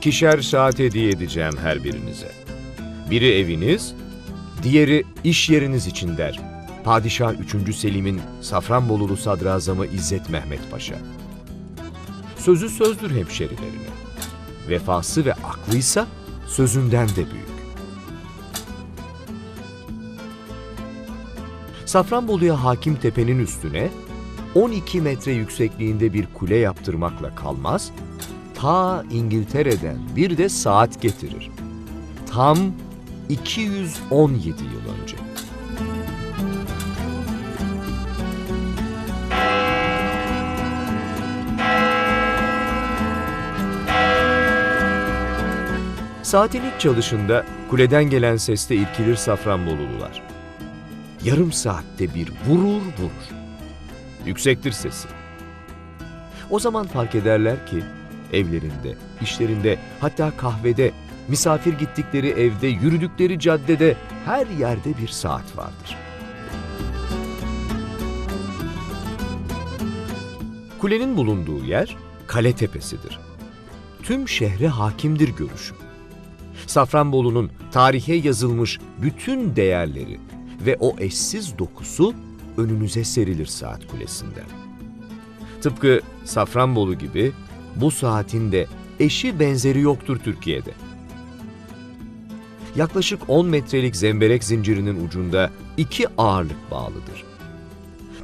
İkişer saat hediye edeceğim her birinize. Biri eviniz, diğeri iş yeriniz için der. Padişah 3. Selim'in Safranbolulu Sadrazamı İzzet Mehmet Paşa. Sözü sözdür hemşerilerine. Vefası ve aklıysa sözünden de büyük. Safranbolu'ya hakim tepenin üstüne 12 metre yüksekliğinde bir kule yaptırmakla kalmaz, ta İngiltere'den bir de saat getirir. Tam 217 yıl önce. Saatin ilk çalışında kuleden gelen seste irkilir Safranbolulular. Yarım saatte bir vurur vurur. Yüksektir sesi. O zaman fark ederler ki evlerinde, işlerinde, hatta kahvede, misafir gittikleri evde, yürüdükleri caddede her yerde bir saat vardır. Kulenin bulunduğu yer kale tepesidir. Tüm şehre hakimdir görüşü. Safranbolu'nun tarihe yazılmış bütün değerleri ve o eşsiz dokusu önünüze serilir saat kulesinden. Tıpkı Safranbolu gibi bu saatin de eşi benzeri yoktur Türkiye'de. Yaklaşık 10 metrelik zemberek zincirinin ucunda iki ağırlık bağlıdır.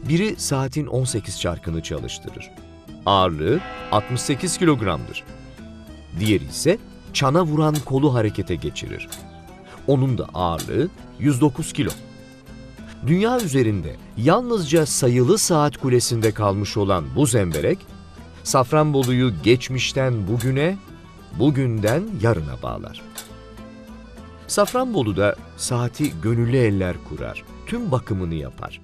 Biri saatin 18 çarkını çalıştırır. Ağırlığı 68 kilogramdır. Diğeri ise çana vuran kolu harekete geçirir. Onun da ağırlığı 109 kilo. Dünya üzerinde yalnızca sayılı saat kulesinde kalmış olan bu zemberek, Safranbolu'yu geçmişten bugüne, bugünden yarına bağlar. Safranbolu'da saati gönüllü eller kurar, tüm bakımını yapar.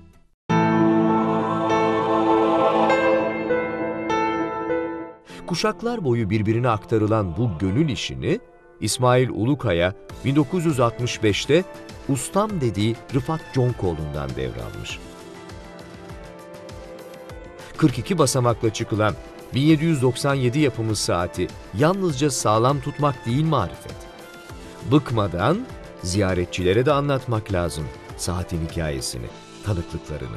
Kuşaklar boyu birbirine aktarılan bu gönül işini İsmail Ulukaya 1965'te ustam dediği Rıfat Conkoğlu'ndan devralmış. 42 basamakla çıkılan 1797 yapımı saati yalnızca sağlam tutmak değil marifet. Bıkmadan ziyaretçilere de anlatmak lazım saatin hikayesini, tanıklıklarını.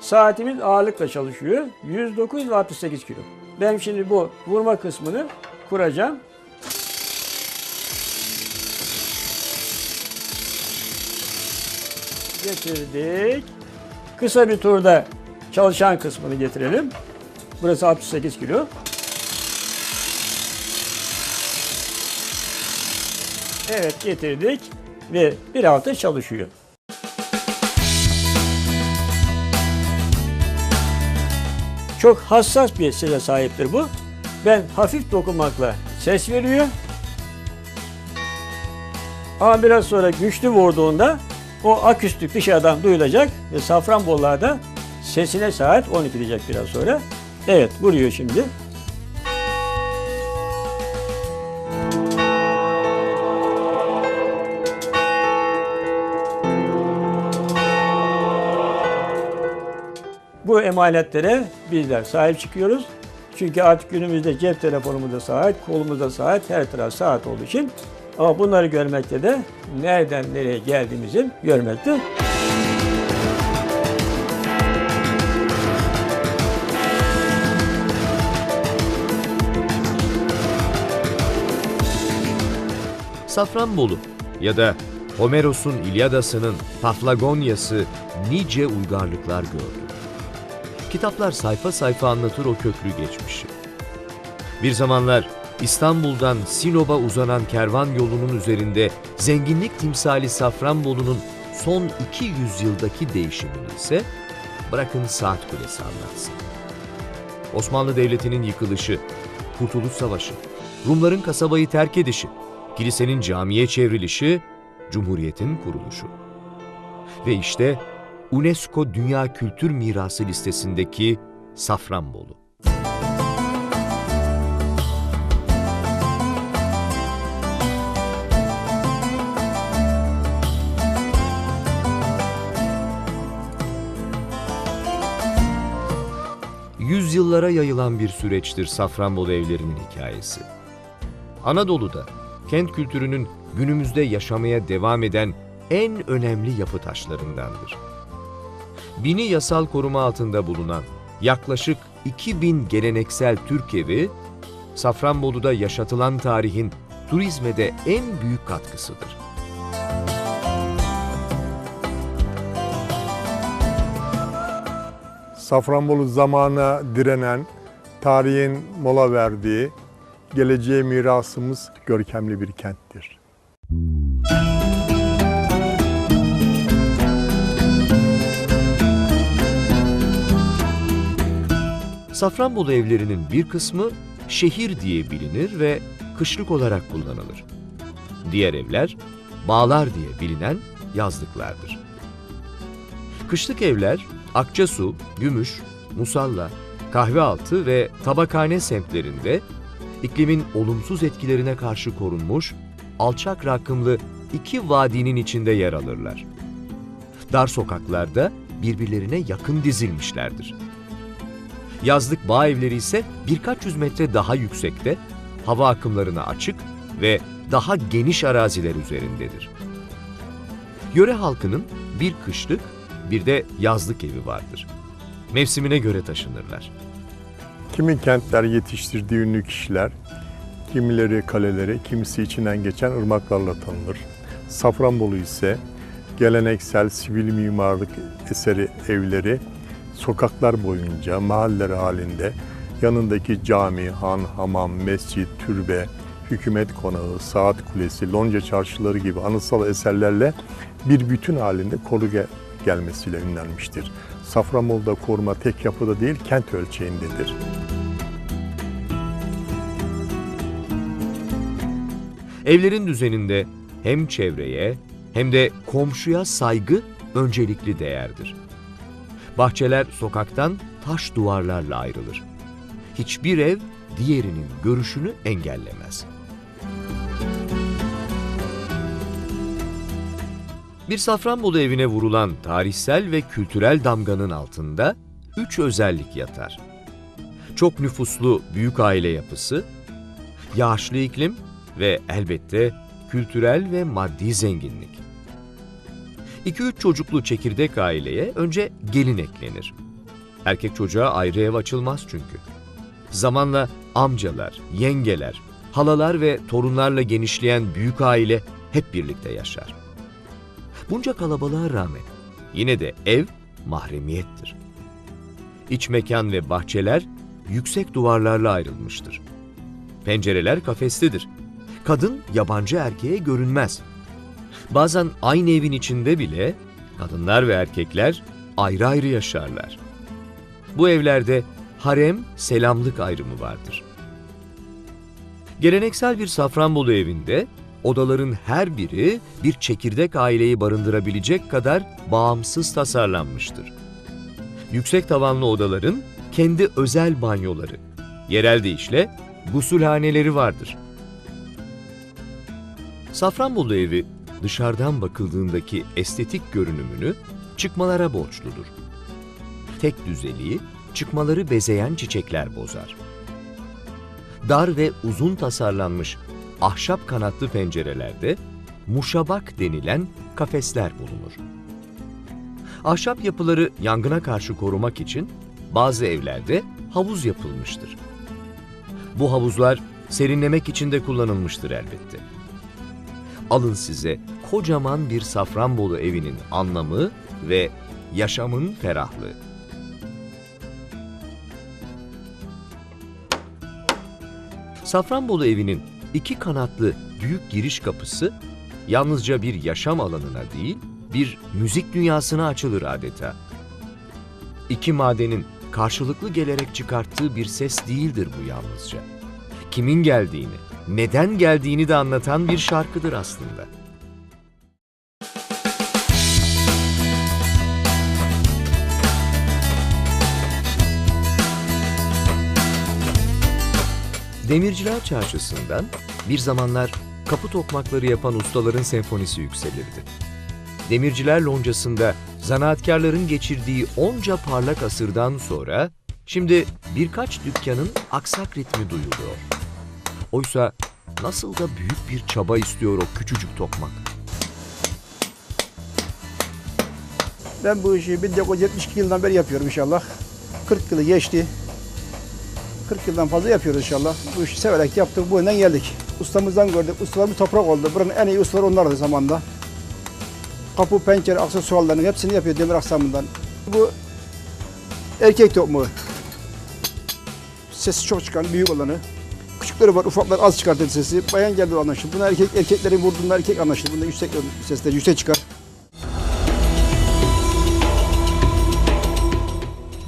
Saatimiz ağırlıkla çalışıyor. 109 ve 68 kilo. Ben şimdi bu vurma kısmını kuracağım. Getirdik. Kısa bir turda çalışan kısmını getirelim. Burası 68 kilo. Evet getirdik ve bir altı çalışıyor. Çok hassas bir sese sahiptir bu. Ben hafif dokunmakla ses veriyor. Ama biraz sonra güçlü vurduğunda o aküstik dışarıdan duyulacak ve Safranbolu'da sesine saat 12 diyecek biraz sonra. Evet vuruyor şimdi. Bu emanetlere bizler sahip çıkıyoruz. Çünkü artık günümüzde cep telefonumuzda saat, kolumuzda saat, her taraf saat olduğu için. Ama bunları görmekte de nereden nereye geldiğimizi görmekte. Safranbolu ya da Homeros'un İlyadası'nın Paflagonyası nice uygarlıklar gördü. Kitaplar sayfa sayfa anlatır o köklü geçmişi. Bir zamanlar İstanbul'dan Sinop'a uzanan kervan yolunun üzerinde zenginlik timsali Safranbolu'nun son 200 yıldaki değişimini ise bırakın Saat Kulesi anlatsın. Osmanlı Devleti'nin yıkılışı, Kurtuluş Savaşı, Rumların kasabayı terk edişi, kilisenin camiye çevrilişi, Cumhuriyet'in kuruluşu. Ve işte UNESCO Dünya Kültür Mirası listesindeki Safranbolu. Yüzyıllara yayılan bir süreçtir Safranbolu evlerinin hikayesi. Anadolu'da kent kültürünün günümüzde yaşamaya devam eden en önemli yapı taşlarındandır. Bini yasal koruma altında bulunan yaklaşık 2000 geleneksel Türk evi, Safranbolu'da yaşatılan tarihin turizme de en büyük katkısıdır. Safranbolu zamana direnen, tarihin mola verdiği, geleceğe mirasımız görkemli bir kenttir. Safranbolu evlerinin bir kısmı şehir diye bilinir ve kışlık olarak kullanılır. Diğer evler bağlar diye bilinen yazlıklardır. Kışlık evler Akçasu, Gümüş, Musalla, Kahvealtı ve Tabakhane semtlerinde iklimin olumsuz etkilerine karşı korunmuş alçak rakımlı iki vadinin içinde yer alırlar. Dar sokaklarda birbirlerine yakın dizilmişlerdir. Yazlık bağ evleri ise birkaç yüz metre daha yüksekte, hava akımlarına açık ve daha geniş araziler üzerindedir. Yöre halkının bir kışlık, bir de yazlık evi vardır. Mevsimine göre taşınırlar. Kimi kentler yetiştirdiği ünlü kişiler, kimileri kaleleri, kimisi içinden geçen ırmaklarla tanınır. Safranbolu ise geleneksel sivil mimarlık eseri evleri sokaklar boyunca mahalleler halinde yanındaki cami, han, hamam, mescit, türbe, hükümet konağı, saat kulesi, lonca çarşıları gibi anıtsal eserlerle bir bütün halinde koru gel- gelmesiyle ünlenmiştir. Safranbolu'da koruma tek yapıda değil kent ölçeğindedir. Evlerin düzeninde hem çevreye hem de komşuya saygı öncelikli değerdir. Bahçeler sokaktan taş duvarlarla ayrılır. Hiçbir ev diğerinin görüşünü engellemez. Bir Safranbolu evine vurulan tarihsel ve kültürel damganın altında üç özellik yatar. Çok nüfuslu büyük aile yapısı, yağışlı iklim ve elbette kültürel ve maddi zenginlik. 2-3 çocuklu çekirdek aileye önce gelin eklenir. Erkek çocuğa ayrı ev açılmaz çünkü. Zamanla amcalar, yengeler, halalar ve torunlarla genişleyen büyük aile hep birlikte yaşar. Bunca kalabalığa rağmen yine de ev mahremiyettir. İç mekan ve bahçeler yüksek duvarlarla ayrılmıştır. Pencereler kafeslidir. Kadın yabancı erkeğe görünmez. Bazen aynı evin içinde bile kadınlar ve erkekler ayrı ayrı yaşarlar. Bu evlerde harem, selamlık ayrımı vardır. Geleneksel bir Safranbolu evinde odaların her biri bir çekirdek aileyi barındırabilecek kadar bağımsız tasarlanmıştır. Yüksek tavanlı odaların kendi özel banyoları, yerel deyişle gusülhaneleri vardır. Safranbolu evi dışarıdan bakıldığındaki estetik görünümünü çıkmalara borçludur. Tek düzeliği çıkmaları bezeyen çiçekler bozar. Dar ve uzun tasarlanmış ahşap kanatlı pencerelerde muşabak denilen kafesler bulunur. Ahşap yapıları yangına karşı korumak için bazı evlerde havuz yapılmıştır. Bu havuzlar serinlemek için de kullanılmıştır elbette. Alın size kocaman bir Safranbolu evinin anlamı ve yaşamın ferahlığı. Safranbolu evinin iki kanatlı büyük giriş kapısı yalnızca bir yaşam alanına değil, bir müzik dünyasına açılır adeta. İki madenin karşılıklı gelerek çıkarttığı bir ses değildir bu yalnızca. Kimin geldiğini, neden geldiğini de anlatan bir şarkıdır aslında. Demirciler Çarşısı'ndan bir zamanlar kapı tokmakları yapan ustaların senfonisi yükselirdi. Demirciler loncasında zanaatkarların geçirdiği onca parlak asırdan sonra şimdi birkaç dükkanın aksak ritmi duyuluyor. Oysa nasıl da büyük bir çaba istiyor o küçücük tokmak. Ben bu işi 1972 yılından beri yapıyorum inşallah. 40 yılı geçti. 40 yıldan fazla yapıyoruz inşallah. Bu işi severek yaptık, bu yönden geldik. Ustamızdan gördük, ustalarımız toprak oldu. Buranın en iyi ustaları onlardı zamanda. Kapı, pencere, aksesuarlarının hepsini yapıyor demir aksamından. Bu erkek tokmağı. Sesi çok çıkan, büyük olanı. Küçükleri var, ufaklar az çıkartır sesi. Bayan geldi anlaşılır. Buna erkek, erkeklerin vurduğunda erkek anlaşılır. Bunda yüksek sesler, yüksek çıkar.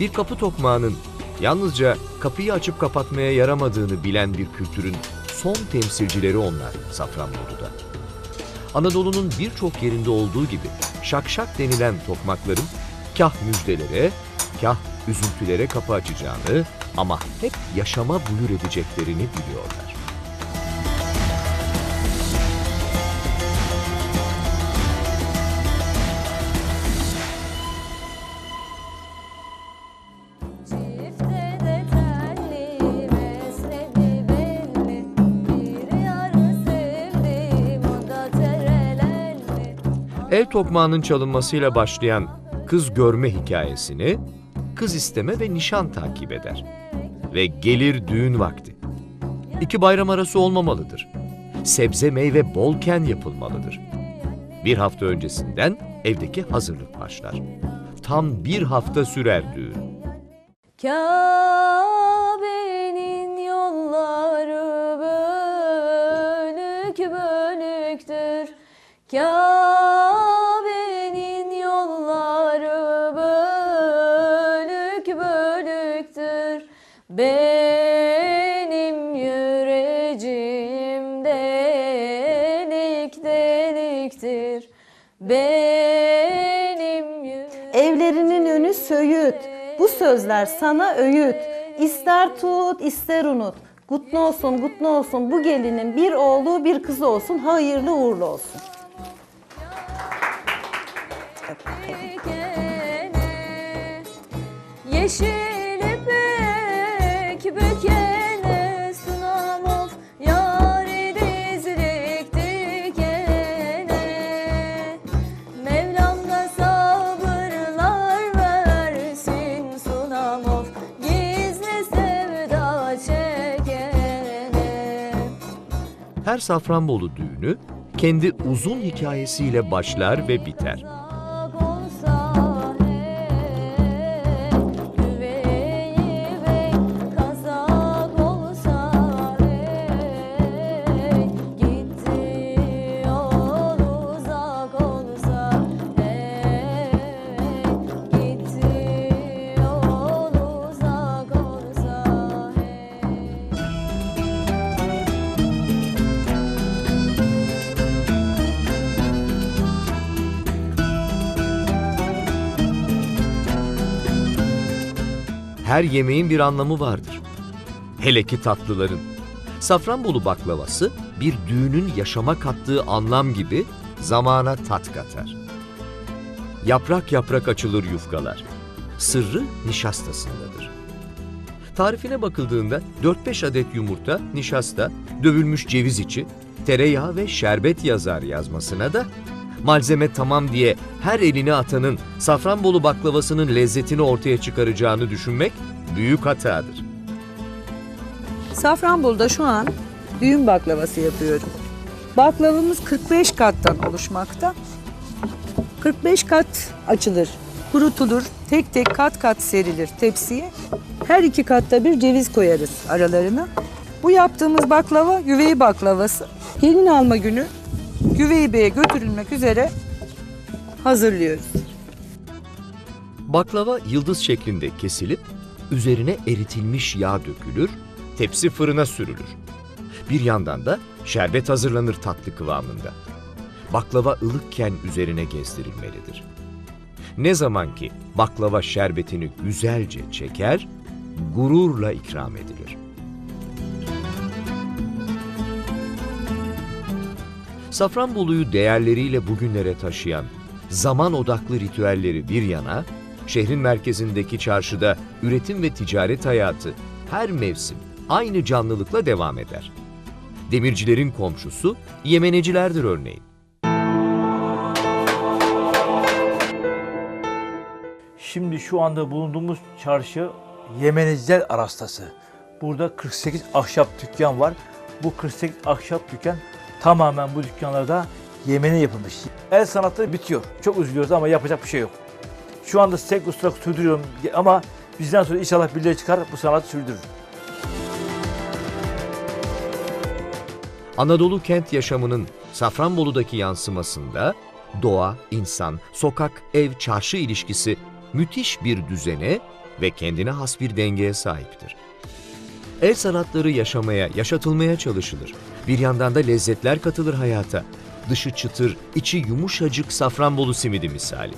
Bir kapı tokmağının yalnızca kapıyı açıp kapatmaya yaramadığını bilen bir kültürün son temsilcileri onlar Safranbolu'da. Anadolu'nun birçok yerinde olduğu gibi şakşak denilen tokmakların kah müjdelere, kah üzüntülere kapı açacağını ama hep yaşama buyur edeceklerini biliyorlar. Tokmağının çalınmasıyla başlayan kız görme hikayesini kız isteme ve nişan takip eder. Ve gelir düğün vakti. İki bayram arası olmamalıdır. Sebze meyve bolken yapılmalıdır. Bir hafta öncesinden evdeki hazırlık başlar. Tam bir hafta sürer düğün. Kabe'nin yolları bölük bölüktür. Kabe'nin deliktir. Benim yüreğim Evlerinin önü söğüt. Bu sözler sana öğüt. İster tut, ister unut. Kutlu olsun, kutlu olsun. Bu gelinin bir oğlu, bir kızı olsun. Hayırlı uğurlu olsun. Yeşil Her Safranbolu düğünü kendi uzun hikayesiyle başlar ve biter. Her yemeğin bir anlamı vardır. Hele ki tatlıların. Safranbolu baklavası bir düğünün yaşama kattığı anlam gibi zamana tat katar. Yaprak yaprak açılır yufkalar. Sırrı nişastasındadır. Tarifine bakıldığında 4-5 adet yumurta, nişasta, dövülmüş ceviz içi, tereyağı ve şerbet yazar yazmasına da malzeme tamam diye her eline atanın Safranbolu baklavasının lezzetini ortaya çıkaracağını düşünmek büyük hatadır. Safranbolu'da şu an düğün baklavası yapıyorum. Baklavamız 45 kattan oluşmakta. 45 kat açılır, kurutulur, tek tek kat kat serilir tepsiye. Her iki katta bir ceviz koyarız aralarına. Bu yaptığımız baklava güveyi baklavası. Gelin alma günü güveyi beye götürülmek üzere hazırlıyoruz. Baklava yıldız şeklinde kesilip üzerine eritilmiş yağ dökülür, tepsi fırına sürülür. Bir yandan da şerbet hazırlanır tatlı kıvamında. Baklava ılıkken üzerine gezdirilmelidir. Ne zaman ki baklava şerbetini güzelce çeker, gururla ikram edilir. Safranbolu'yu değerleriyle bugünlere taşıyan zaman odaklı ritüelleri bir yana, şehrin merkezindeki çarşıda üretim ve ticaret hayatı her mevsim aynı canlılıkla devam eder. Demircilerin komşusu Yemenecilerdir örneğin. Şimdi şu anda bulunduğumuz çarşı Yemeniciler arastası. Burada 48 ahşap dükkan var. Bu 48 ahşap dükkan tamamen bu dükkanlarda Yemen'e yapılmış. El sanatı bitiyor. Çok üzülüyoruz ama yapacak bir şey yok. Şu anda tek ustalık sürdürüyorum ama bizden sonra inşallah birileri çıkar bu sanatı sürdürür. Anadolu kent yaşamının Safranbolu'daki yansımasında doğa, insan, sokak, ev, çarşı ilişkisi müthiş bir düzene ve kendine has bir dengeye sahiptir. El sanatları yaşamaya, yaşatılmaya çalışılır. Bir yandan da lezzetler katılır hayata. Dışı çıtır, içi yumuşacık Safranbolu simidi misali.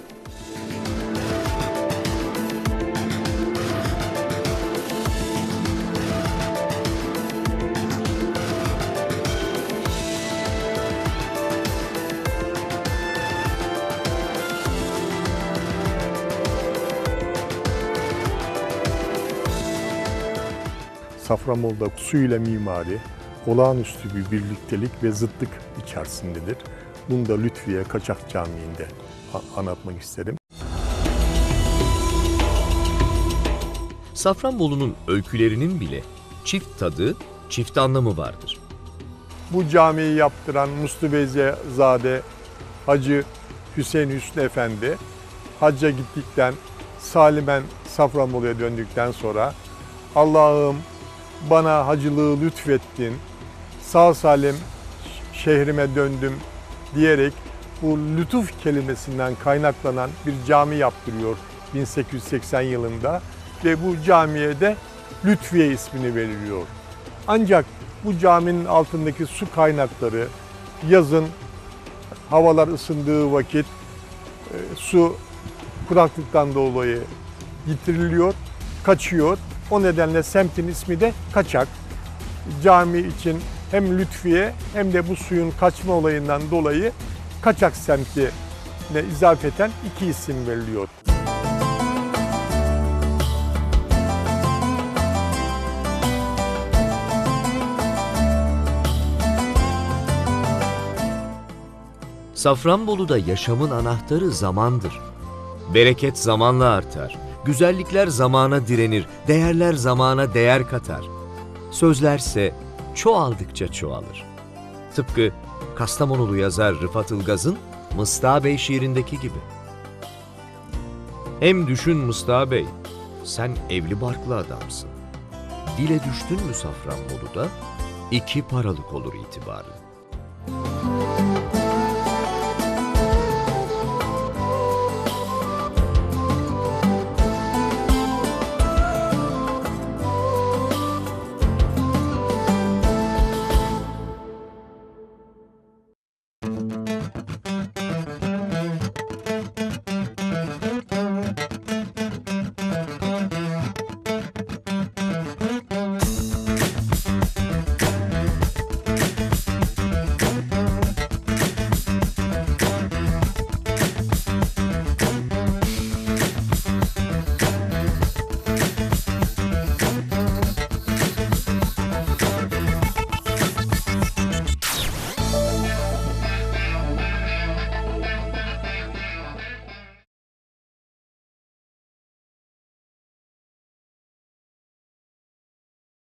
Safranbolu'da su ile mimari olağanüstü bir birliktelik ve zıtlık içerisindedir. Bunu da Lütfiye Kaçak Camii'nde anlatmak isterim. Safranbolu'nun öykülerinin bile çift tadı, çift anlamı vardır. Bu camiyi yaptıran Muslubeyzade Hacı Hüseyin Hüsnü Efendi hacca gittikten salimen Safranbolu'ya döndükten sonra Allah'ım bana hacılığı lütfettin, sağ salim şehrime döndüm diyerek bu lütuf kelimesinden kaynaklanan bir cami yaptırıyor 1880 yılında ve bu camiye de Lütfiye ismini veriliyor. Ancak bu caminin altındaki su kaynakları yazın havalar ısındığı vakit e, su kuraklıktan dolayı yitiriliyor, kaçıyor. O nedenle semtin ismi de Kaçak. Cami için hem Lütfiye hem de bu suyun kaçma olayından dolayı Kaçak semtine izafeten iki isim veriliyor. Safranbolu'da yaşamın anahtarı zamandır. Bereket zamanla artar. Güzellikler zamana direnir, değerler zamana değer katar. Sözlerse çoğaldıkça çoğalır. Tıpkı Kastamonulu yazar Rıfat Ilgaz'ın Mıstığa Bey şiirindeki gibi. Hem düşün Mıstığa Bey, sen evli barklı adamsın. Dile düştün mü Safranbolu'da, iki paralık olur itibarın.